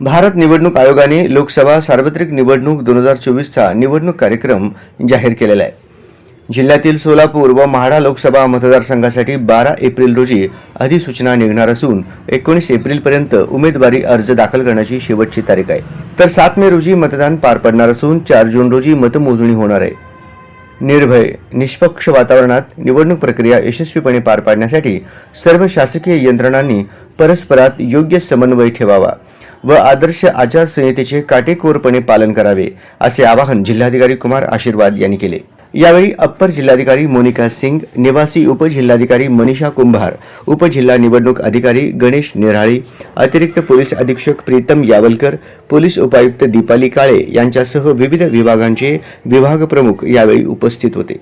भारत निवडणूक आयोगाने लोकसभा सार्वत्रिक निवडणूक दोन हजार चोवीसचा निवडणूक कार्यक्रम जाहीर केलेला आहे. जिल्ह्यातील सोलापूर व म्हाडा लोकसभा मतदारसंघासाठी बारा एप्रिल रोजी अधिसूचना निघणार असून एकोणीस एप्रिलपर्यंत उमेदवारी अर्ज दाखल करण्याची शेवटची तारीख आहे. तर सात मे रोजी मतदान पार पडणार असून चार जून रोजी मतमोजणी होणार आहे. निर्भय. निष्पक्ष वातावरणात निवडणूक प्रक्रिया यशस्वीपणे पार पाडण्यासाठी सर्व शासकीय यंत्रणांनी परस्परात योग्य समन्वय ठेवावा व आदर्श आचारसंहितेचे काटेकोरपणे पालन करावे असे आवाहन जिल्हाधिकारी कुमार आशीर्वाद यांनी केले. यावेळी अप्पर जिल्हाधिकारी मोनिका सिंग निवासी उपजिल्हाधिकारी मनीषा कुंभार उपजिल्हा निवडणूक अधिकारी गणेश निराळी अतिरिक्त पोलीस अधीक्षक प्रीतम यावलकर पोलीस उपायुक्त दीपाली काळे यांच्यासह विविध विभागांचे विभाग प्रमुख यावेळी उपस्थित होते.